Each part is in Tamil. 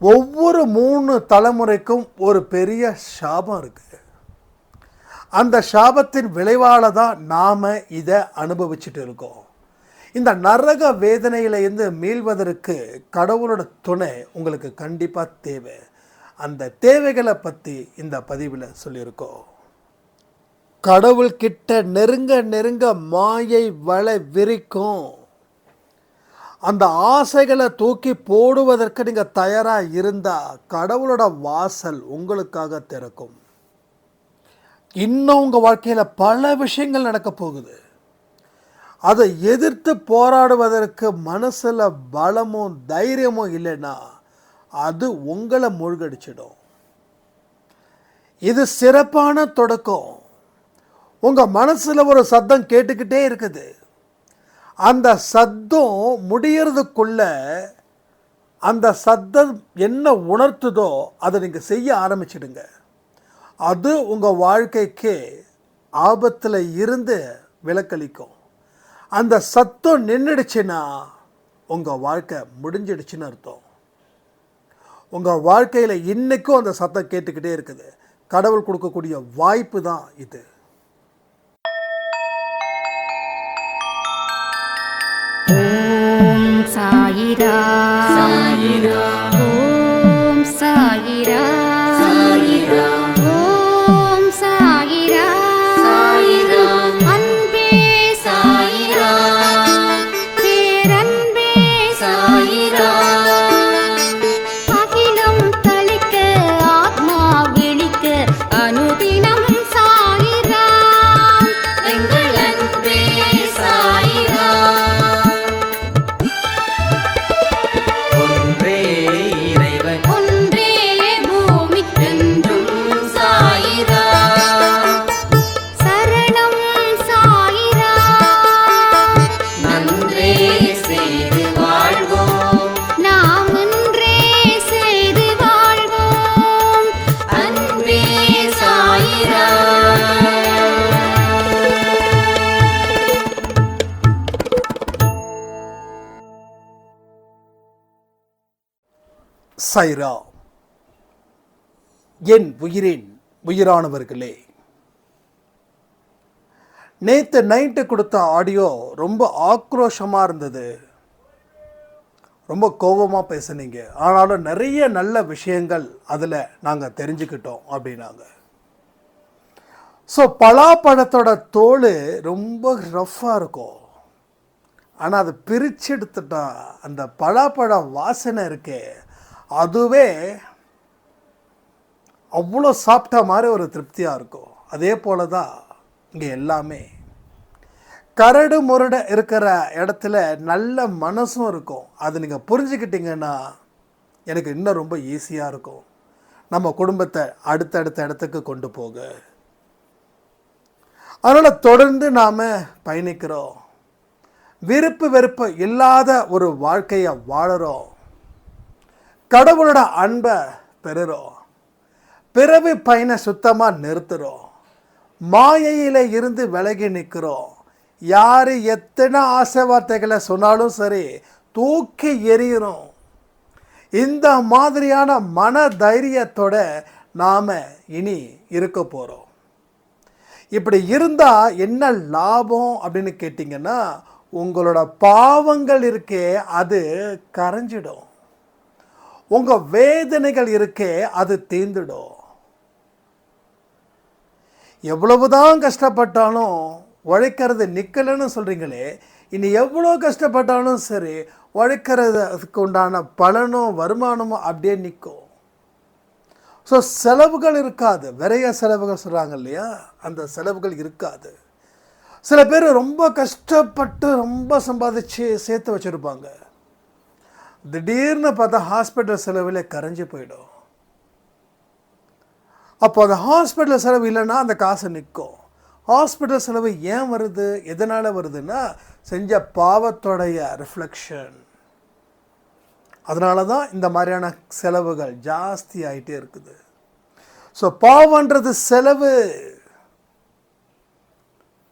ஒவ்வொரு மூணு தலைமுறைக்கும் ஒரு பெரிய சாபம் இருக்குது அந்த சாபத்தின் விளைவால் தான் நாம் இதை அனுபவிச்சுட்டு இருக்கோம். இந்த நரக வேதனையிலிருந்து மீள்வதற்கு கடவுளோட துணை உங்களுக்கு கண்டிப்பாக தேவை. அந்த தேவைகளை பற்றி இந்த பதிவில் சொல்லியிருக்கோம். கடவுள் கிட்ட நெருங்க நெருங்க மாயை வலை விரிக்கும். அந்த ஆசைகளை தூக்கி போடுவதற்கு நீங்கள் தயாராக இருந்தால் கடவுளோட வாசல் உங்களுக்காக திறக்கும். இன்னும் உங்கள் வாழ்க்கையில் பல விஷயங்கள் நடக்க போகுது. அதை எதிர்த்து போராடுவதற்கு மனசில் பலமும் தைரியமும் இல்லைன்னா அது உங்களை மூழ்கடிச்சிடும். இது சிறப்பான தொடக்கம். உங்கள் மனசில் ஒரு சத்தம் கேட்டுக்கிட்டே இருக்குது. அந்த சத்தம் முடியறதுக்குள்ள அந்த சத்தம் என்ன உணர்த்துதோ அதை நீங்கள் செய்ய ஆரம்பிச்சிடுங்க. அது உங்கள் வாழ்க்கைக்கு ஆபத்தில் இருந்து விலக்களிக்கும். அந்த சத்தம் நின்றுடுச்சுன்னா உங்கள் வாழ்க்கை முடிஞ்சிடுச்சுன்னு அர்த்தம். உங்கள் வாழ்க்கையில் இன்றைக்கும் அந்த சத்தம் கேட்டுக்கிட்டே இருக்குது. கடவுள் கொடுக்கக்கூடிய வாய்ப்பு தான் இது. ஓம் சாயிரா. சாயிரா. சைரா என் உயிரின் உயிரானவர்களே. நேற்று நைட்டு கொடுத்த ஆடியோ ரொம்ப ஆக்ரோஷமாக இருந்தது. ரொம்ப கோபமாக பேசுனீங்க. ஆனாலும் நிறைய நல்ல விஷயங்கள் அதில் நாங்கள் தெரிஞ்சுக்கிட்டோம் அப்படின்னாங்க. ஸோ பலாப்பழத்தோட தோல் ரொம்ப ரஃப்பாக இருக்கும். ஆனால் அதை பிரித்து எடுத்துட்டா அந்த பலாப்பழ வாசனை இருக்கே. அதுவே அவ்வளோ சாப்பிட்ட மாதிரி ஒரு திருப்தியாக இருக்கும் அதே போல தான் இங்கே எல்லாமே. கரடு முரடு இருக்கிற இடத்துல நல்ல மனசும் இருக்கும். அது நீங்கள் புரிஞ்சுக்கிட்டீங்கன்னா எனக்கு இன்னும் ரொம்ப ஈஸியாக இருக்கும். நம்ம குடும்பத்தை அடுத்தடுத்த இடத்துக்கு கொண்டு போக. அதனால் தொடர்ந்து நாம் பயணிக்கிறோம். விருப்பு வெறுப்பு இல்லாத ஒரு வாழ்க்கையை வாழறோம். கடவுளோட அன்பை பெறுறோம். பிறவி பயனை சுத்தமாக நிறுத்துகிறோம் மாயையில் இருந்து விலகி நிற்கிறோம் யார் எத்தனை ஆசை வார்த்தைகளை சொன்னாலும் சரி தூக்கி எறிகிறோம் இந்த மாதிரியான மன தைரியத்தோட நாம் இனி இருக்க போகிறோம் இப்படி இருந்தால் என்ன லாபம் அப்படின்னு கேட்டிங்கன்னா உங்களோட பாவங்கள் இருக்கே அது கரைஞ்சிடும். உங்கள் வேதனைகள் இருக்கே அது தீர்ந்துடும். எவ்வளவுதான் கஷ்டப்பட்டாலும் உழைக்கிறது நிற்கலைன்னு சொல்கிறீங்களே இனி எவ்வளோ கஷ்டப்பட்டாலும் சரி உழைக்கிறதுக்கு உண்டான பலனும் வருமானமும் அப்படியே நிற்கும். ஸோ செலவுகள் இருக்காது. விரைய செலவுகள் சொல்கிறாங்க இல்லையா? அந்த செலவுகள் இருக்காது. சில பேர் ரொம்ப கஷ்டப்பட்டு ரொம்ப சம்பாதிச்சு சேர்த்து வச்சுருப்பாங்க. திடீர்னு பார்த்தா ஹாஸ்பிட்டல் செலவில் கரைஞ்சி போயிடும். அப்போ அந்த ஹாஸ்பிட்டல் செலவு இல்லைன்னா அந்த காசு நிற்கும். ஹாஸ்பிட்டல் செலவு ஏன் வருது? எதனால் வருதுன்னா செஞ்ச பாவத்தோடைய ரிஃப்ளெக்ஷன் அதனால தான் இந்த மாதிரியான செலவுகள் ஜாஸ்தி ஆகிட்டே இருக்குது. ஸோ பாவன்றது செலவு.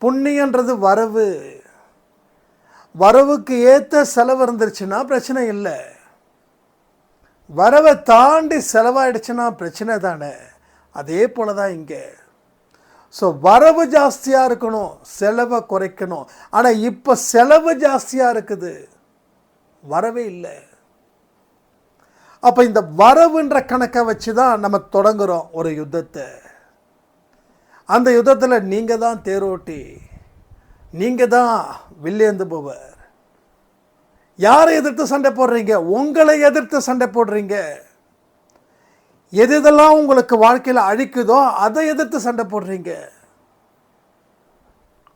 புண்ணியன்றது வரவு. வரவுக்கு ஏற்ற செலவு இருந்துருச்சுன்னா பிரச்சனை இல்லை. வரவை தாண்டி செலவாயிடுச்சுன்னா பிரச்சனை தானே. அதே போல தான் இங்கே. ஸோ வரவு ஜாஸ்தியாக இருக்கணும் செலவை குறைக்கணும். ஆனால் இப்போ செலவு ஜாஸ்தியாக இருக்குது. வரவே இல்லை. அப்போ இந்த வரவுன்ற கணக்கை வச்சு தான் நம்ம தொடங்குகிறோம் ஒரு யுத்தத்தை. அந்த யுத்தத்தில் நீங்கள் தான் தேரோட்டி. நீங்கள் தான் வில்லேந்துபவர் யாரை எதிர்த்து சண்டை போடுறீங்க? உங்களை எதிர்த்து சண்டை போடுறீங்க. எது எதெல்லாம் உங்களுக்கு வாழ்க்கையில் அழிக்குதோ அதை எதிர்த்து சண்டை போடுறீங்க.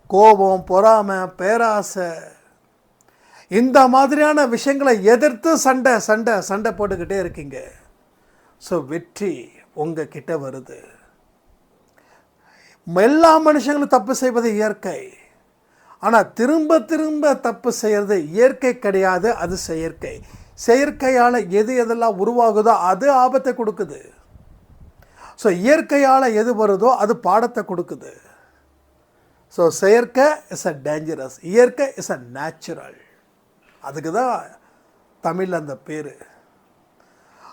கோபம் பொறாமை பேராசை இந்த மாதிரியான விஷயங்களை எதிர்த்து சண்டை சண்டை சண்டை போட்டுக்கிட்டே இருக்கீங்க. ஸோ வெற்றி உங்கள் கிட்ட வருது. எல்லா மனுஷங்களும் தப்பு செய்வது இயற்கை. ஆனால் திரும்ப திரும்ப தப்பு செய்கிறது இயற்கை கிடையாது அது செயற்கை. செயற்கையால் எது எதெல்லாம் உருவாகுதோ அது ஆபத்தை கொடுக்குது. ஸோ இயற்கையால் எது வருதோ அது பாடத்தை கொடுக்குது. ஸோ செயற்கை இஸ் அ டேஞ்சரஸ் இயற்கை இஸ் அ நேச்சுரல் அதுக்கு தான் தமிழ் அந்த பேர்.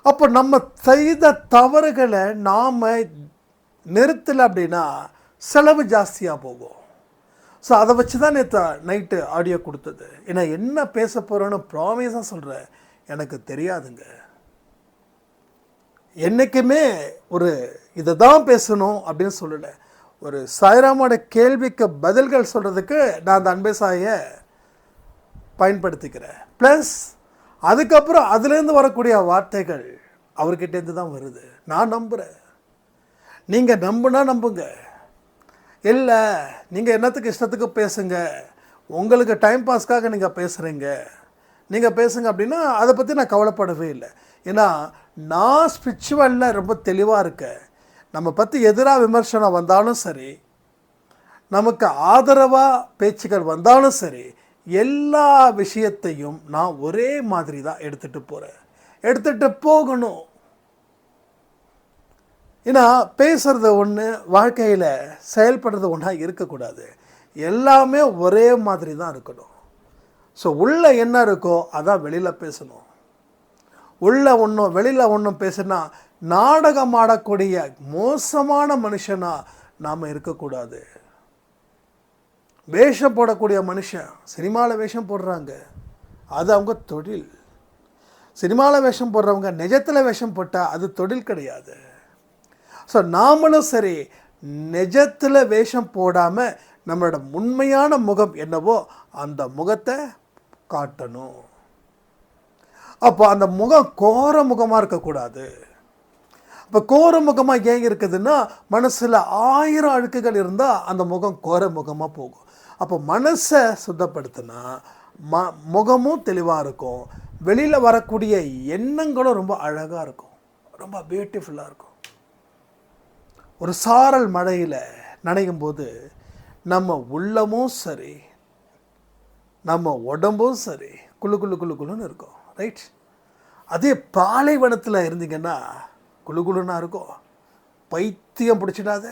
அப்போ நம்ம செய்த தவறுகளை நாம் நிறுத்தலை அப்படின்னா செலவு ஜாஸ்தியாக போகும். ஸோ அதை வச்சு தான் நேற்று நைட்டு ஆடியோ கொடுத்தது. ஏன்னா என்ன பேச போகிறோன்னு ப்ராமிஸாக சொல்கிறேன் எனக்கு தெரியாதுங்க. என்றைக்குமே ஒரு இதை தான் பேசணும் அப்படின்னு சொல்லலை. ஒரு சாய்ராமோட கேள்விக்கு பதில்கள் சொல்கிறதுக்கு நான் அந்த அன்பே சாயை பயன்படுத்திக்கிறேன். ப்ளஸ் அதுக்கப்புறம் அதுலேருந்து வரக்கூடிய வார்த்தைகள் அவர்கிட்டேருந்து தான் வருது. நான் நம்புகிறேன் நீங்கள் நம்புனா நம்புங்க. இல்லை நீங்கள் என்னத்துக்கு இஷ்டத்துக்கு பேசுங்க. உங்களுக்கு டைம் பாஸ்க்காக நீங்கள் பேசுகிறீங்க நீங்கள் பேசுங்க அப்படின்னா அதை பற்றி நான் கவலைப்படவே இல்லை. ஏன்னா நான் ஸ்பிரிச்சுவலில் ரொம்ப தெளிவாக இருக்கேன். நம்ம பற்றி எதிராக விமர்சனம் வந்தாலும் சரி நமக்கு ஆதரவாக பேச்சுகள் வந்தாலும் சரி எல்லா விஷயத்தையும் நான் ஒரே மாதிரி தான் எடுத்துகிட்டு போகிறேன் எடுத்துகிட்டு போகணும். ஏன்னா பேசுகிறது ஒன்று வாழ்க்கையில் செயல்படுறது ஒன்றா இருக்கக்கூடாது. எல்லாமே ஒரே மாதிரி தான் இருக்கணும். ஸோ உள்ள என்ன இருக்கோ அதான் வெளியில் பேசணும். உள்ள ஒன்றும் வெளியில் ஒன்றும் பேசுனா நாடகம் ஆடக்கூடிய மோசமான மனுஷனாக நாம் இருக்கக்கூடாது. வேஷம் போடக்கூடிய மனுஷன் சினிமாவில் வேஷம் போடுறாங்க. அது அவங்க தொழில். சினிமாவில் வேஷம் போடுறவங்க நிஜத்தில் வேஷம் போட்டால் அது தொழில் கிடையாது. ஸோ நாமளும் சரி நிஜத்தில் வேஷம் போடாமல் நம்மளோட உண்மையான முகம் என்னவோ அந்த முகத்தை காட்டணும். அப்போ அந்த முகம் கோர முகமாக இருக்கக்கூடாது. இப்போ கோர முகமாக ஏன் இருக்குதுன்னா மனசில் ஆயிரம் அழுக்குகள் இருந்தால் அந்த முகம் கோர முகமாக போகும். அப்போ மனசை சுத்தப்படுத்தினா ம முகமும் தெளிவாக இருக்கும். வெளியில் வரக்கூடிய எண்ணங்களும் ரொம்ப அழகாக இருக்கும். ரொம்ப பியூட்டிஃபுல்லாக இருக்கும். ஒரு சாரல் மழையில் நனையும் போது நம்ம உள்ளமும் சரி நம்ம உடம்பும் சரி குழு குழு குழு குழுன்னு இருக்கும் ரைட் அதே பாலைவனத்தில் இருந்தீங்கன்னா குழு குளுன்னா இருக்கும். பைத்தியம் பிடிச்சிடாத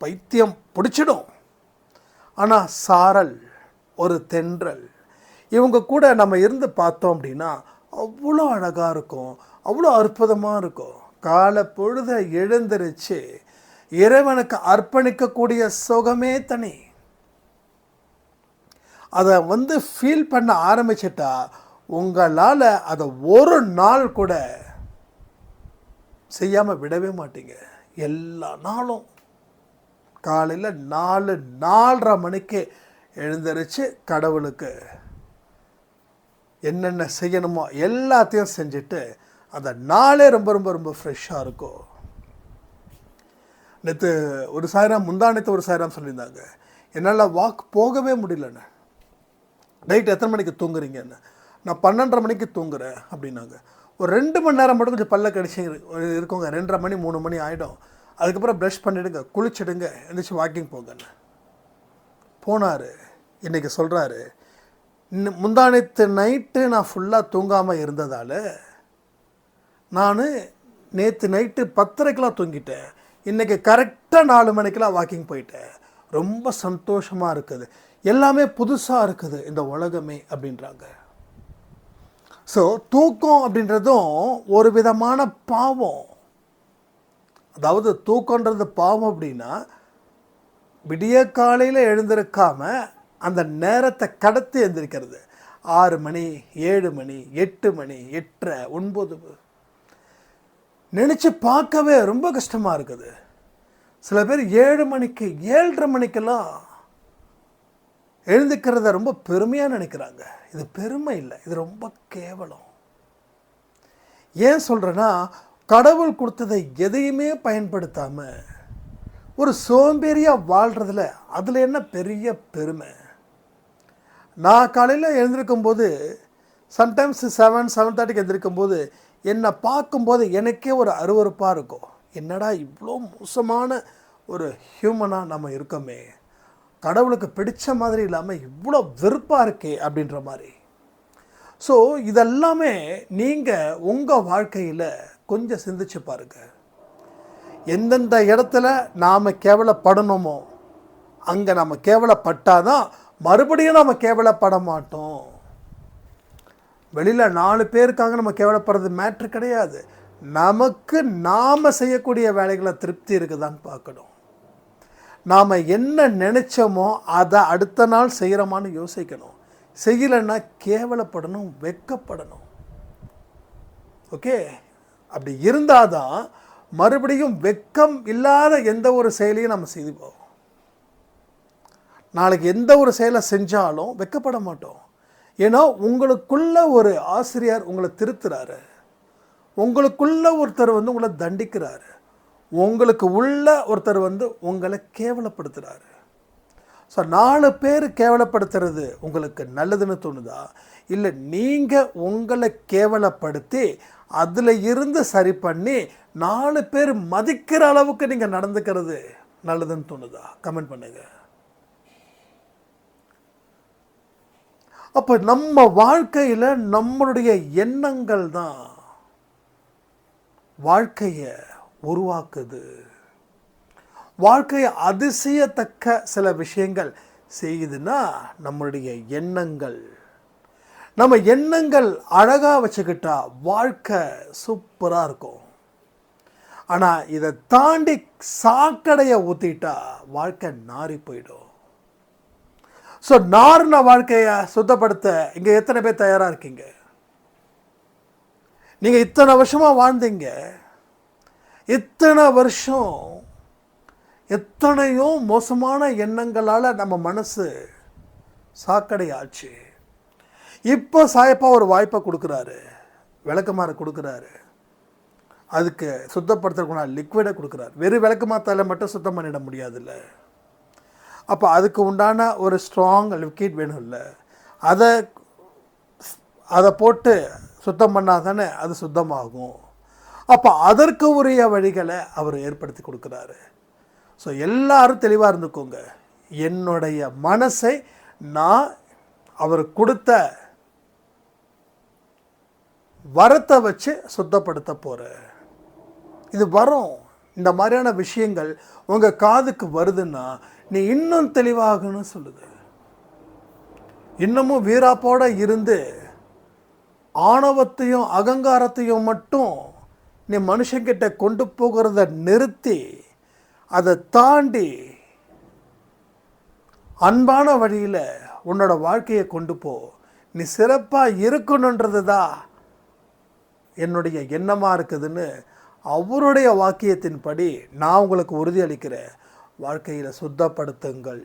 பைத்தியம் பிடிச்சிடும். ஆனால் சாரல் ஒரு தென்றல் இவங்க கூட நம்ம இருந்து பார்த்தோம் அப்படின்னா அவ்வளோ அழகாக இருக்கும் அவ்வளோ அற்புதமாக இருக்கும். காலை பொழுத எழுந்திருச்சு இறைவனுக்கு அர்ப்பணிக்கக்கூடிய சுகமே தனி. அதை வந்து ஃபீல் பண்ண ஆரம்பிச்சிட்டா உங்களால் அதை ஒரு நாள் கூட செய்யாமல் விடவே மாட்டீங்க. எல்லா நாளும். காலையில் நாலு நாலரை மணிக்கு எழுந்திருச்சு கடவுளுக்கு என்னென்ன செய்யணுமோ எல்லாத்தையும் செஞ்சுட்டு அந்த நாளே ரொம்ப ரொம்ப ரொம்ப ஃப்ரெஷ்ஷாக இருக்கும் நேற்று ஒரு சாயிரம் முந்தானத்து ஒரு சாயிரம் சொல்லியிருந்தாங்க. என்னால் வாக் போகவே முடியலண்ணே. நைட் எத்தனை மணிக்கு தூங்குறீங்கன்னு? நான் பன்னெண்டரை மணிக்கு தூங்குறேன் அப்படின்னாங்க. ஒரு ரெண்டு மணி நேரம் மட்டும் கொஞ்சம் பல்ல கடிச்சு இருக்கோங்க. ரெண்டரை மணி மூணு மணி ஆகிடும் அதுக்கப்புறம் ப்ரஷ் பண்ணிவிடுங்க குளிச்சிடுங்க எழுந்திரிச்சு வாக்கிங் போங்கன்னு. போனார். இன்றைக்கி சொல்கிறாரு இன்னும் முந்தானத்து நைட்டு நான் ஃபுல்லாக தூங்காமல் இருந்ததால் நான் நேற்று நைட்டு பத்தரைக்கெலாம் தூங்கிட்டேன். இன்றைக்கி கரெக்டாக நாலு மணிக்கெலாம் வாக்கிங் போயிட்டேன். ரொம்ப சந்தோஷமாக இருக்குது. எல்லாமே புதுசாக இருக்குது இந்த உலகமே அப்படின்றாங்க. ஸோ தூக்கம் அப்படின்றதும் ஒரு விதமான பாவம். அதாவது தூக்கன்றது பாவம் அப்படின்னா விடிய காலையில் எழுந்திருக்காம அந்த நேரத்தை கடத்தி எழுந்திருக்கிறது ஆறு மணி ஏழு மணி எட்டு மணி எட்டரை ஒன்பது நினச்சி பார்க்கவே ரொம்ப கஷ்டமாக இருக்குது. சில பேர் ஏழு மணிக்கு ஏழரை மணிக்கெல்லாம் எழுந்துக்கிறத ரொம்ப பெருமையாக நினைக்கிறாங்க. இது பெருமை இல்லை இது ரொம்ப கேவலம். ஏன் சொல்கிறேன்னா கடவுள் கொடுத்ததை எதையுமே பயன்படுத்தாமல் ஒரு சோம்பேறியாக வாழ்கிறதுல அதில் என்ன பெரிய பெருமை? நான் காலையில் எழுந்திருக்கும் போது சம்டைம்ஸ் செவன் செவன் தேர்ட்டிக்கு எழுந்திருக்கும் போது என்னை பார்க்கும்போது எனக்கே ஒரு அருவருப்பாக இருக்கும். என்னடா இவ்வளோ மோசமான ஒரு ஹியூமனாக நம்ம இருக்கோமே. கடவுளுக்கு பிடிச்ச மாதிரி இல்லாமல் இவ்வளோ வெறுப்பாக இருக்கே அப்படின்ற மாதிரி. ஸோ இதெல்லாமே நீங்கள் உங்கள் வாழ்க்கையில் கொஞ்சம் சிந்திச்சு பாருங்கள் எந்தெந்த இடத்துல நாம் கேவலப்படணுமோ அங்கே நம்ம கேவலப்பட்டாதான் மறுபடியும் நம்ம கேவலப்பட மாட்டோம். வெளியில் நாலு பேருக்காக நம்ம கேவலப்படுறது மேட்ரு கிடையாது. நமக்கு நாம் செய்யக்கூடிய வேலைகளை திருப்தி இருக்குதான்னு பார்க்கணும். நாம் என்ன நினச்சோமோ அதை அடுத்த நாள் செய்கிறோமான்னு யோசிக்கணும். செய்யலைன்னா கேவலப்படணும் வெக்கப்படணும். ஓகே? அப்படி இருந்தால் தான் மறுபடியும் வெக்கம் இல்லாத எந்த ஒரு செயலையும் நம்ம செய்து போவோம். நாளைக்கு எந்த ஒரு செயலை செஞ்சாலும் வெக்கப்பட மாட்டோம். ஏன்னா உங்களுக்குள்ள ஒரு ஆசிரியர் உங்களை திருத்துறாரு. உங்களுக்குள்ள ஒருத்தர் வந்து உங்களை தண்டிக்கிறாரு. உங்களுக்கு உள்ள ஒருத்தர் வந்து உங்களை கேவலப்படுத்துகிறாரு ஸோ நாலு பேர் கேவலப்படுத்துறது உங்களுக்கு நல்லதுன்னு தோணுதா? இல்லை நீங்கள் உங்களை கேவலப்படுத்தி அதில் இருந்து சரி பண்ணி நாலு பேர் மதிக்கிற அளவுக்கு நீங்கள் நடந்துக்கிறது நல்லதுன்னு தோணுதா? கமெண்ட் பண்ணுங்கள் அப்போ நம்ம வாழ்க்கையில் நம்மளுடைய எண்ணங்கள் தான் வாழ்க்கையை உருவாக்குது. வாழ்க்கையை அதிசயத்தக்க சில விஷயங்கள் செய்யுதுன்னா நம்மளுடைய எண்ணங்கள். நம்ம எண்ணங்கள் அழகாக வச்சுக்கிட்டா வாழ்க்கை சூப்பராக இருக்கும். ஆனால் இதை தாண்டி சாக்கடையை ஊற்றிட்டா வாழ்க்கை நாறி போயிடும். ஸோ நார்ன வாழ்க்கையை சுத்தப்படுத்த இங்கே எத்தனை பேர் தயாராக இருக்கீங்க? நீங்கள் இத்தனை வருஷமாக வாழ்ந்தீங்க. இத்தனை வருஷம் எத்தனையோ மோசமான எண்ணங்களால் நம்ம மனசு சாக்கடை ஆச்சு இப்போ சாயப்பா ஒரு வாய்ப்பை கொடுக்குறாரு. விளக்கமாறு கொடுக்குறாரு. அதுக்கு சுத்தப்படுத்துறதுக்குள்ள லிக்விடை கொடுக்குறாரு. வெறும் விளக்கமாத்தால மட்டும் சுத்தம் பண்ணிட முடியாதுல்ல. அப்போ அதுக்கு உண்டான ஒரு ஸ்ட்ராங் லிக்விட் வேணும்ல. அதை அதை போட்டு சுத்தம் பண்ணால் தானே அது சுத்தமாகும். அப்போ அதற்கு உரிய வழிகளை அவர் ஏற்படுத்தி கொடுக்குறாரு. ஸோ எல்லாரும் தெளிவாக இருந்துக்கோங்க. என்னுடைய மனசை நான் அவர் கொடுத்த வரத்தை வச்சு சுத்தப்படுத்த போகிறேன் இது வரும். இந்த மாதிரியான விஷயங்கள் உங்கள் காதுக்கு வருதுன்னா நீ இன்னும் தெளிவாகணும்னு சொல்லுது. இன்னமும் வீராப்போட இருந்து ஆணவத்தையும் அகங்காரத்தையும் மட்டும் நீ மனுஷங்கிட்ட கொண்டு போகிறத நிறுத்தி அதை தாண்டி அன்பான வழியில் உன்னோட வாழ்க்கையை கொண்டு போ. நீ சிறப்பாக இருக்கணுன்றது தான் என்னுடைய எண்ணமாக இருக்குதுன்னு அவருடைய வாக்கியத்தின்படி நான் உங்களுக்கு உறுதியளிக்கிறேன். வாழ்க்கையில் சுத்தப்படுத்துங்கள்.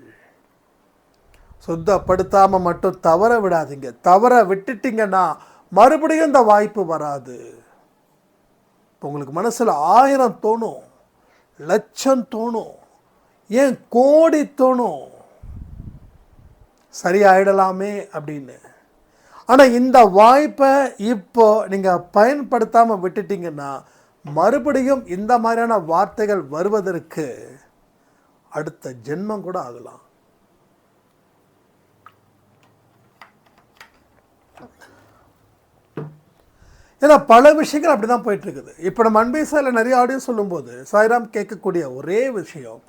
சுத்தப்படுத்தாமல் மட்டும் தவற விடாதீங்க. தவற விட்டுட்டீங்கன்னா மறுபடியும் இந்த வாய்ப்பு வராது. இப்போ உங்களுக்கு மனசில் ஆயிரம் தோணும். லட்சம் தோணும். ஏன் கோடி தோணும்? சரியாயிடலாமே அப்படின்னு. ஆனால் இந்த வாய்ப்பை இப்போ நீங்கள் பயன்படுத்தாமல் விட்டுட்டீங்கன்னா மறுபடியும் இந்த மாதிரியான வார்த்தைகள் வருவதற்கு அடுத்த ஜென்மம் கூட ஆகலாம். ஏன்னா பல விஷயங்கள் அப்படி தான் போயிட்டுருக்குது. இப்போ நம்ம அன்பே சாயில் நிறைய ஆடியோ சொல்லும்போது சாய்ராம் கேட்கக்கூடிய ஒரே விஷயம்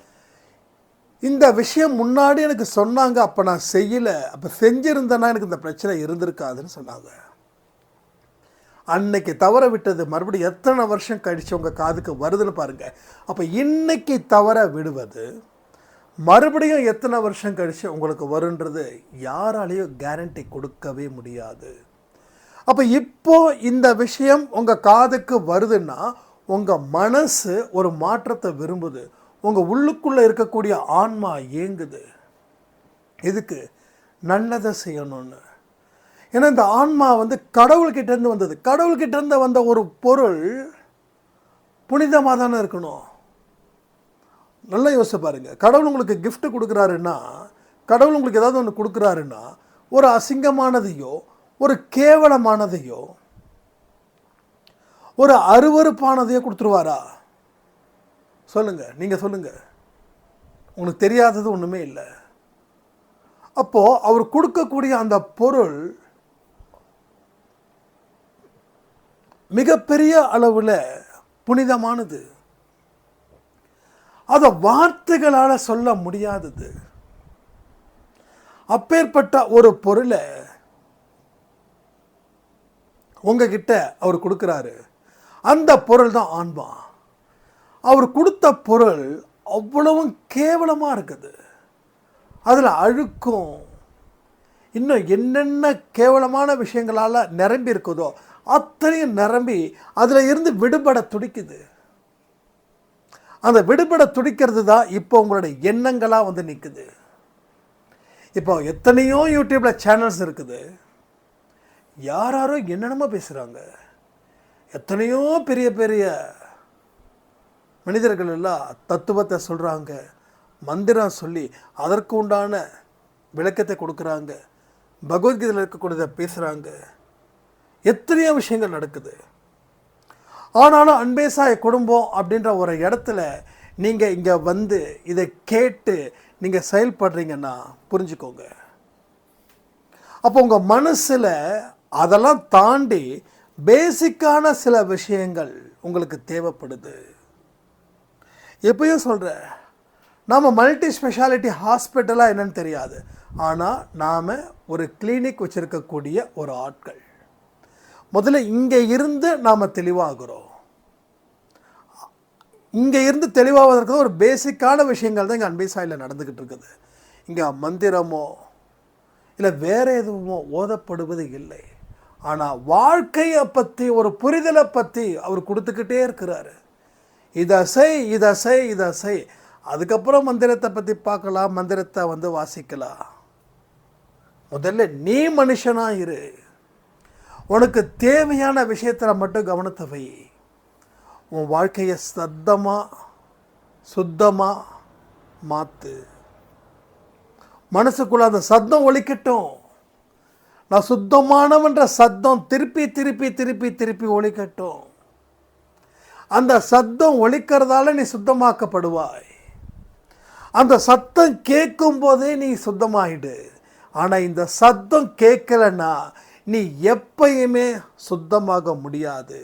இந்த விஷயம் முன்னாடி எனக்கு சொன்னாங்க அப்போ நான் செய்யலை அப்போ செஞ்சுருந்தேன்னா எனக்கு இந்த பிரச்சனை இருந்திருக்காதுன்னு சொன்னாங்க. அன்னைக்கு தவற விட்டது மறுபடியும் எத்தனை வருஷம் கழிச்சு உங்கள் காதுக்கு வருதுன்னு பாருங்கள் அப்போ இன்னைக்கு தவற விடுவது மறுபடியும் எத்தனை வருஷம் கழித்து உங்களுக்கு வருன்றது யாராலையும் கேரண்டி கொடுக்கவே முடியாது. அப்போ இப்போ இந்த விஷயம் உங்கள் காதுக்கு வருதுன்னா உங்கள் மனசு ஒரு மாற்றத்தை விரும்புது. உங்கள் உள்ளுக்குள்ளே இருக்கக்கூடிய ஆன்மா ஏங்குது எதுக்கு? நல்லதை செய்யணும்னு. ஏன்னா இந்த ஆன்மா வந்து கடவுள்கிட்டேருந்து வந்தது. கடவுள்கிட்டேருந்து வந்த ஒரு பொருள் புனிதமாக தானே இருக்கணும். நல்லா யோசிச்சு பாருங்கள் கடவுள் உங்களுக்கு கிஃப்ட்டு கொடுக்குறாருன்னா கடவுள் உங்களுக்கு ஏதாவது ஒன்று கொடுக்குறாருன்னா ஒரு அசிங்கமானதையோ ஒரு கேவலமானதையோ ஒரு அருவருப்பானதையோ கொடுத்துருவாரா? சொல்லுங்கள் நீங்கள் சொல்லுங்க. உங்களுக்கு தெரியாதது ஒன்றுமே இல்லை. அப்போது அவர் கொடுக்கக்கூடிய அந்த பொருள் மிகப்பெரிய அளவில் புனிதமானது. அதை வார்த்தைகளால் சொல்ல முடியாதது. அப்பேற்பட்ட ஒரு பொருளை உங்ககிட்ட அவர் கொடுக்குறாரு. அந்த பொருள் தான் ஆன்மா. அவர் கொடுத்த பொருள் அவ்வளவும் கேவலமாக இருக்குது. அதில் அழுக்கும். இன்னும் என்னென்ன கேவலமான விஷயங்களால் நிரம்பி இருக்குதோ அத்தனையும் நிரம்பி அதில் இருந்து விடுபட துடிக்குது. அந்த விடுபட துடிக்கிறது தான் இப்போ உங்களுடைய எண்ணங்களாக வந்து நிற்குது இப்போ எத்தனையோ யூடியூப்பில் சேனல்ஸ் இருக்குது. யாரோ என்னென்னமோ பேசுகிறாங்க எத்தனையோ பெரிய பெரிய மனிதர்கள் எல்லாம் தத்துவத்தை சொல்கிறாங்க மந்திரம் சொல்லி அதற்கு உண்டான விளக்கத்தை கொடுக்குறாங்க. பகவத்கீதையில் இருக்கக்கூடியதை பேசுகிறாங்க எத்தனையோ விஷயங்கள் நடக்குது. ஆனாலும் அன்பேசாய குடும்பம் அப்படின்ற ஒரு இடத்துல நீங்கள் இங்கே வந்து இதை கேட்டு நீங்கள் செயல்படுறீங்கன்னா புரிஞ்சுக்கோங்க. அப்போ உங்கள் மனசில் அதெல்லாம் தாண்டி பேசிக்கான சில விஷயங்கள் உங்களுக்கு தேவைப்படுது. எப்பயும் சொல்கிறேன் நாம் மல்டி ஸ்பெஷாலிட்டி ஹாஸ்பிட்டலாக என்னன்னு தெரியாது. ஆனால் நாம் ஒரு கிளினிக் வச்சுருக்கக்கூடிய ஒரு ஆட்கள். முதல்ல இங்கே இருந்து நாம் தெளிவாகிறோம். இங்கே இருந்து தெளிவாவதற்கு ஒரு பேசிக்கான விஷயங்கள் தான் இங்கே அன்பேசாயில் நடந்துக்கிட்டு இருக்குது. இங்கே மந்திரமோ இல்லை வேறு எதுவுமோ ஓதப்படுவது இல்லை. ஆனால் வாழ்க்கையை பற்றி ஒரு புரிதலை பற்றி அவர் கொடுத்துக்கிட்டே இருக்கிறாரு. இதை செய் இதை செய் இதை செய் அதுக்கப்புறம் மந்திரத்தை பற்றி பார்க்கலாம் மந்திரத்தை வந்து வாசிக்கலாம். முதல்ல நீ மனுஷனாக இரு. உனக்கு தேவையான விஷயத்தில் மட்டும் கவனத்தை வை. உன் வாழ்க்கையை சத்தமாக சுத்தமாக மாற்று மனசுக்குள்ளே அந்த சத்தம் ஒலிக்கட்டும். நான் சுத்தமானவன்ற சத்தம் திருப்பி திருப்பி திருப்பி திருப்பி ஒழிக்கட்டும் அந்த சத்தம் ஒழிக்கிறதால நீ சுத்தமாக்கப்படுவாய். அந்த சத்தம் கேட்கும் போதே நீ சுத்தமாயிடு. ஆனால் இந்த சத்தம் கேட்கலன்னா நீ எப்பயுமே சுத்தமாக முடியாது.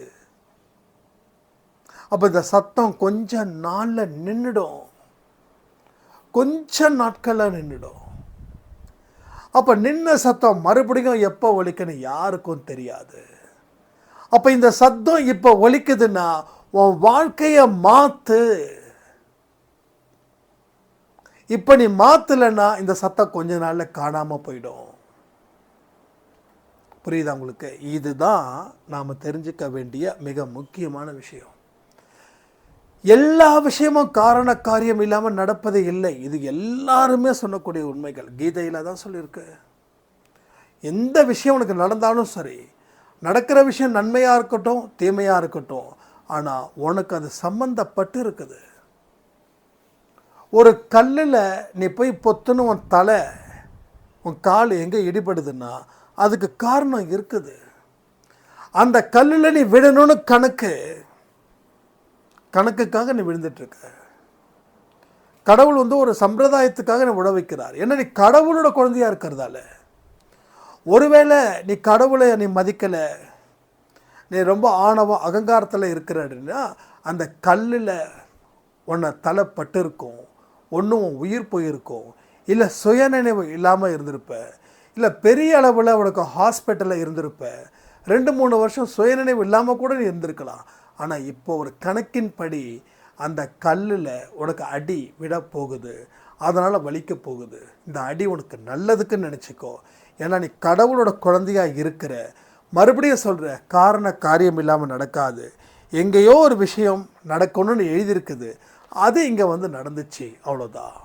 அப்போ இந்த சத்தம் கொஞ்ச நாளில் நின்றுடும் கொஞ்ச நாட்களில் நின்றுடும் அப்போ நின்ன சத்தம் மறுபடியும் எப்போ ஒழிக்கணும் யாருக்கும் தெரியாது. அப்போ இந்த சத்தம் இப்போ ஒலிக்குதுன்னா உன் வாழ்க்கையை மாற்று இப்போ நீ மாற்றலைன்னா இந்த சத்தம் கொஞ்ச நாளில் காணாமல் போயிடும். புரியுதா உங்களுக்கு? இதுதான் நாம் தெரிஞ்சுக்க வேண்டிய மிக முக்கியமான விஷயம். எல்லா விஷயமும் காரண காரியம் இல்லாமல் நடப்பது இல்லை. இது எல்லாருமே சொல்லக்கூடிய உண்மைகள். கீதையில் தான் சொல்லியிருக்கு. எந்த விஷயம் உனக்கு நடந்தாலும் சரி நடக்கிற விஷயம் நன்மையாக இருக்கட்டும் தீமையாக இருக்கட்டும் ஆனால் உனக்கு அது சம்மந்தப்பட்டு இருக்குது. ஒரு கல்லில் நீ போய் பொத்துன்னு உன் தலை உன் கால் எங்கே இடிபடுதுன்னா அதுக்கு காரணம் இருக்குது. அந்த கல்லில் நீ விடணும்னு கணக்கு கணக்குக்காக நீ விழுந்துட்டுருக்க. கடவுள் வந்து ஒரு சம்பிரதாயத்துக்காக நீ விழ வைக்கிறார். ஏன்னா நீ கடவுளோட குழந்தையாக இருக்கிறதால. ஒருவேளை நீ கடவுளை நீ மதிக்கலை நீ ரொம்ப ஆணவம் அகங்காரத்தில் இருக்கிறன்னா அந்த கல்லில் உன்னை தலை பட்டிருக்கும் ஒன்றும் உயிர் போயிருக்கும். இல்லை சுயநினைவு இல்லாமல் இருந்திருப்ப. இல்லை பெரிய அளவில் உனக்கு ஹாஸ்பிட்டலில் இருந்திருப்ப. ரெண்டு மூணு வருஷம் சுயநினைவு இல்லாமல் கூட நீ இருந்திருக்கலாம். ஆனால் இப்போ ஒரு கணக்கின்படி அந்த கல்லில் உனக்கு அடி விட போகுது. அதனால் வலிக்க போகுது. இந்த அடி உனக்கு நல்லதுக்குன்னு நினச்சிக்கோ. ஏன்னா நீ கடவுளோட குழந்தையாக இருக்கிற. மறுபடியும் சொல்கிற காரண காரியம் இல்லாமல் நடக்காது. எங்கேயோ ஒரு விஷயம் நடக்கணும்னு எழுதியிருக்குது. அது இங்கே வந்து நடந்துச்சு. அவ்வளோதான்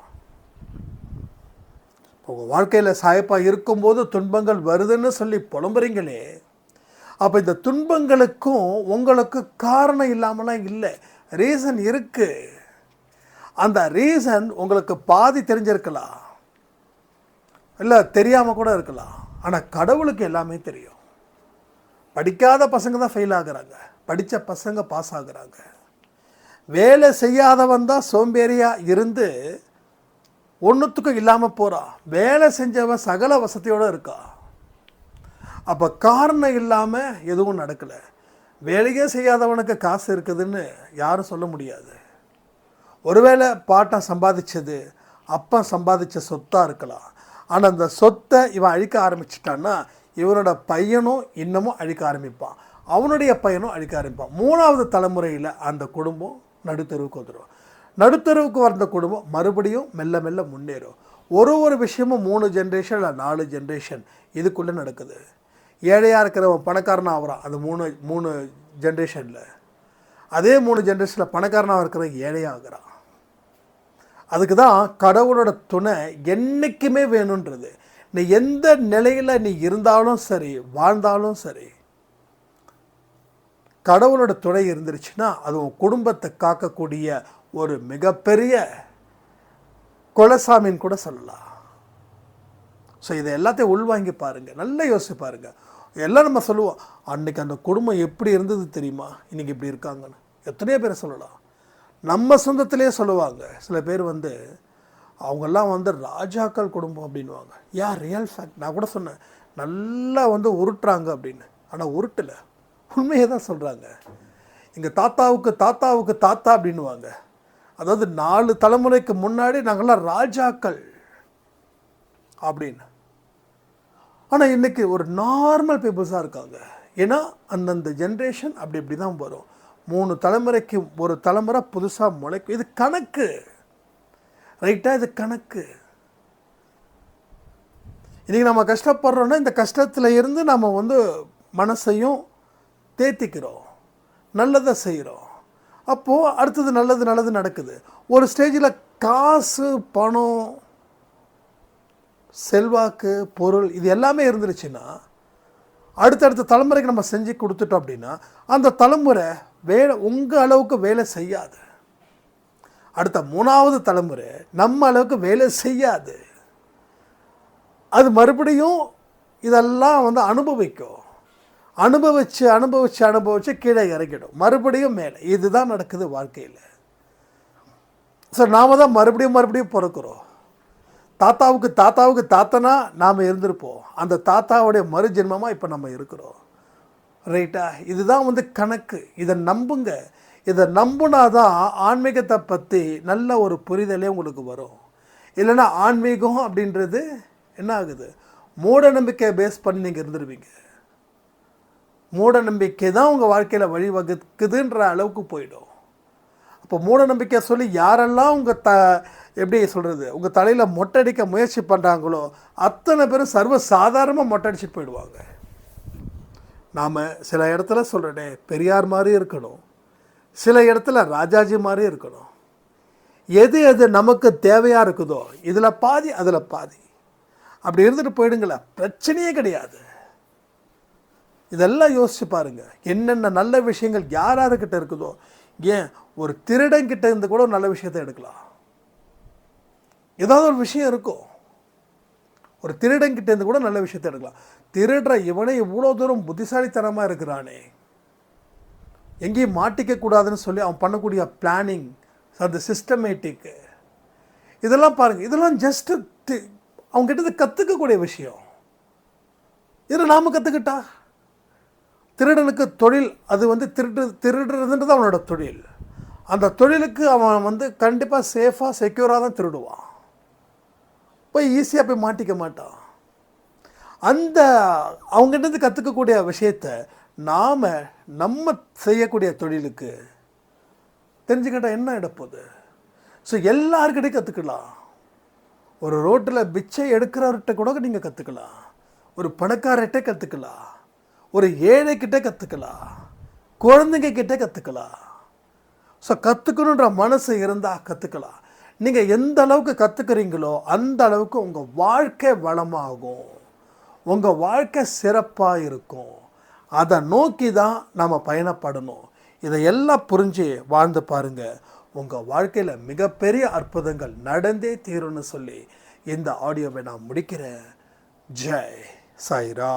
உங்கள் வாழ்க்கையில் சாயப்பாக இருக்கும்போது துன்பங்கள் வருதுன்னு சொல்லி புலம்புறீங்களே அப்போ இந்த துன்பங்களுக்கும் உங்களுக்கு காரணம் இல்லாமலாம் இல்லை. ரீசன் இருக்குது அந்த ரீசன் உங்களுக்கு பாதி தெரிஞ்சிருக்கலாம். இல்லை தெரியாமல் கூட இருக்கலாம். ஆனால் கடவுளுக்கு எல்லாமே தெரியும். படிக்காத பசங்க தான் ஃபெயில் ஆகுறாங்க. படித்த பசங்க பாஸ் ஆகுறாங்க. வேலை செய்யாதவன் தான் சோம்பேறியாக இருந்து ஒன்றுத்துக்கும் இல்லாமல் போகிறா வேலை செஞ்சவன் சகல வசதியோடு இருக்கா. அப்போ காரணம் இல்லாமல் எதுவும் நடக்கலை. வேலையே செய்யாதவனுக்கு காசு இருக்குதுன்னு யாரும் சொல்ல முடியாது. ஒருவேளை பாட்டம் சம்பாதிச்சது அப்பா சம்பாதிச்ச சொத்தாக இருக்கலாம். ஆனால் அந்த சொத்தை இவன் அழிக்க ஆரம்பிச்சிட்டான்னா இவனோட பையனும் இன்னமும் அழிக்க ஆரம்பிப்பான். அவனுடைய பையனும் அழிக்க ஆரம்பிப்பான். மூணாவது தலைமுறையில் அந்த குடும்பம் நடுத்தருவுக்கு வந்துடும் நடுத்தரவுக்கு வந்த குடும்பம் மறுபடியும் மெல்ல மெல்ல முன்னேறும். ஒரு ஒரு விஷயமும் மூணு ஜென்ரேஷன் இல்லை நாலு ஜென்ரேஷன் இதுக்குள்ளே நடக்குது. ஏழையாக இருக்கிறவன் பணக்காரனாக ஆகிறான். அந்த மூணு மூணு ஜென்ரேஷனில் அதே மூணு ஜென்ரேஷனில் பணக்காரனாக இருக்கிறவன் ஏழையாகிறான் அதுக்கு தான் கடவுளோட துணை என்றைக்குமே வேணுன்றது நீ எந்த நிலையில் நீ இருந்தாலும் சரி வாழ்ந்தாலும் சரி கடவுளோட துணை இருந்துருச்சுன்னா அது உன் குடும்பத்தை காக்கக்கூடிய ஒரு மிகப்பெரிய கொலசாமின்னு கூட சொல்லலாம். ஸோ இதை எல்லாத்தையும் உள்வாங்கி பாருங்கள் நல்லா யோசிச்சு பாருங்கள் எல்லாம் நம்ம சொல்லுவோம் அன்னைக்கு அந்த குடும்பம் எப்படி இருந்தது தெரியுமா? இன்றைக்கி இப்படி இருக்காங்கன்னு. எத்தனையோ பேரை சொல்லலாம். நம்ம சொந்தத்திலே சொல்லுவாங்க. சில பேர் வந்து அவங்கெல்லாம் வந்து ராஜாக்கள் குடும்பம் அப்படின்வாங்க யா ரியல் ஃபேக்ட் நான் கூட சொன்னேன் நல்லா வந்து உருட்டுறாங்க அப்படின்னு. ஆனால் உருட்டலை. உண்மையை தான் சொல்கிறாங்க எங்கள் தாத்தாவுக்கு தாத்தாவுக்கு தாத்தா அப்படின்னுவாங்க. அதாவது நாலு தலைமுறைக்கு முன்னாடி நாங்கள்லாம் ராஜாக்கள் அப்படின்னு. ஆனால் இன்றைக்கி ஒரு நார்மல் பீப்புள்ஸாக இருக்காங்க. ஏன்னா அந்தந்த ஜென்ரேஷன் அப்படி இப்படி தான் வரும். மூணு தலைமுறைக்கு ஒரு தலைமுறை புதுசாக முளைக்கும். இது கணக்கு. ரைட்டாக இது கணக்கு. இன்றைக்கி நம்ம கஷ்டப்படுறோன்னா இந்த கஷ்டத்தில் இருந்து நம்ம வந்து மனசையும் தேத்திக்கிறோம். நல்லதை செய்கிறோம் அப்போது அடுத்தது நல்லது நல்லது நடக்குது. ஒரு ஸ்டேஜில் காசு பணம் செல்வாக்கு பொருள் இது எல்லாமே இருந்துருச்சுன்னா அடுத்தடுத்த தலைமுறைக்கு நம்ம செஞ்சு கொடுத்துட்டோம் அப்படின்னா அந்த தலைமுறை வேலை உங்கள் அளவுக்கு வேலை செய்யாது. அடுத்த மூணாவது தலைமுறை நம்ம அளவுக்கு வேலை செய்யாது. அது மறுபடியும் இதெல்லாம் வந்து அனுபவிக்கும். அனுபவித்து அனுபவித்து அனுபவித்து கீழே இறங்கிடும். மறுபடியும் மேலே. இதுதான் நடக்குது வாழ்க்கையில். ஸோ நாம் தான் மறுபடியும் மறுபடியும் பிறக்கிறோம். தாத்தாவுக்கு தாத்தாவுக்கு தாத்தனா நாம் இருந்திருப்போம். அந்த தாத்தாவுடைய மறுஜென்மமாக இப்போ நம்ம இருக்கிறோம். ரைட்டா இதுதான் வந்து கணக்கு. இதை நம்புங்க. இதை நம்புனா தான் ஆன்மீகத்தை பற்றி நல்ல ஒரு புரிதலே உங்களுக்கு வரும். இல்லைன்னா ஆன்மீகம் அப்படின்றது என்ன ஆகுது? மூட நம்பிக்கையை பேஸ் பண்ணி நீங்கள் இருந்துருவீங்க. மூட நம்பிக்கை தான் உங்கள் வாழ்க்கையில் வழிவகுக்குதுன்ற அளவுக்கு போயிடும். அப்போ மூட நம்பிக்கை சொல்லி யாரெல்லாம் உங்கள் த எப்படி சொல்கிறது உங்கள் தலையில் மொட்டடிக்க முயற்சி பண்ணுறாங்களோ அத்தனை பேரும் சர்வ சாதாரணமாக மொட்டடிச்சிட்டு போயிடுவாங்க. நாம் சில இடத்துல சொல்கிறனே பெரியார் மாதிரி இருக்கணும். சில இடத்துல ராஜாஜி மாதிரி இருக்கணும். எது எது நமக்கு தேவையாக இருக்குதோ இதில் பாதி அதில் பாதி. அப்படி இருந்துட்டு போயிடுங்களேன். பிரச்சனையே கிடையாது. இதெல்லாம் யோசிச்சு பாருங்கள் என்னென்ன நல்ல விஷயங்கள் யார் யாருக்கிட்ட இருக்குதோ ஏன் ஒரு திருடங்கிட்ட இருந்து கூட ஒரு நல்ல விஷயத்தை எடுக்கலாம். ஏதாவது ஒரு விஷயம் இருக்கும். ஒரு திருடங்கிட்ட இருந்து கூட நல்ல விஷயத்தை எடுக்கலாம். திருடுற இவனே இவ்வளோ தூரம் புத்திசாலித்தனமாக இருக்கிறானே. எங்கேயும் மாட்டிக்க கூடாதுன்னு சொல்லி அவன் பண்ணக்கூடிய பிளானிங் அந்த சிஸ்டமேட்டிக்கு இதெல்லாம் பாருங்கள் இதெல்லாம் ஜஸ்ட்டு அவங்ககிட்ட இருந்து கற்றுக்கக்கூடிய விஷயம். இதில் நாம் கற்றுக்கிட்டா திருடனுக்கு தொழில் அது வந்து திருடு திருடுறதுன்றது அவனோட தொழில். அந்த தொழிலுக்கு அவன் வந்து கண்டிப்பாக சேஃபாக செக்யூராக தான் திருடுவான். போய் ஈஸியாக போய் மாட்டிக்க மாட்டான். அந்த அவங்ககிட்ட கற்றுக்கக்கூடிய விஷயத்த நாம் நம்ம செய்யக்கூடிய தொழிலுக்கு தெரிஞ்சுக்கிட்டால் என்ன இடப்போகுது ஸோ எல்லாருக்கிட்டையும் கற்றுக்கலாம் ஒரு ரோட்டில் பிச்சை எடுக்கிறவர்கிட்ட கூட நீங்கள் கற்றுக்கலாம் ஒரு பணக்காரர்கிட்ட கற்றுக்கலாம் ஒரு ஏழை கிட்டே கற்றுக்கலாம் குழந்தைங்க கிட்ட கற்றுக்கலாம் ஸோ கற்றுக்கணுன்ற மனசு இருந்தால் கற்றுக்கலாம் நீங்கள் எந்த அளவுக்கு கற்றுக்குறீங்களோ அந்த அளவுக்கு உங்கள் வாழ்க்கை வளமாகும். உங்கள் வாழ்க்கை சிறப்பாக இருக்கும். அதை நோக்கி தான் நாம் பயணப்படணும். இதையெல்லாம் புரிஞ்சு வாழ்ந்து பாருங்கள் உங்கள் வாழ்க்கையில் மிகப்பெரிய அற்புதங்கள் நடந்தே தீரும்னு சொல்லி இந்த ஆடியோவை நான் முடிக்கிறேன். ஜெய் சாய்ரா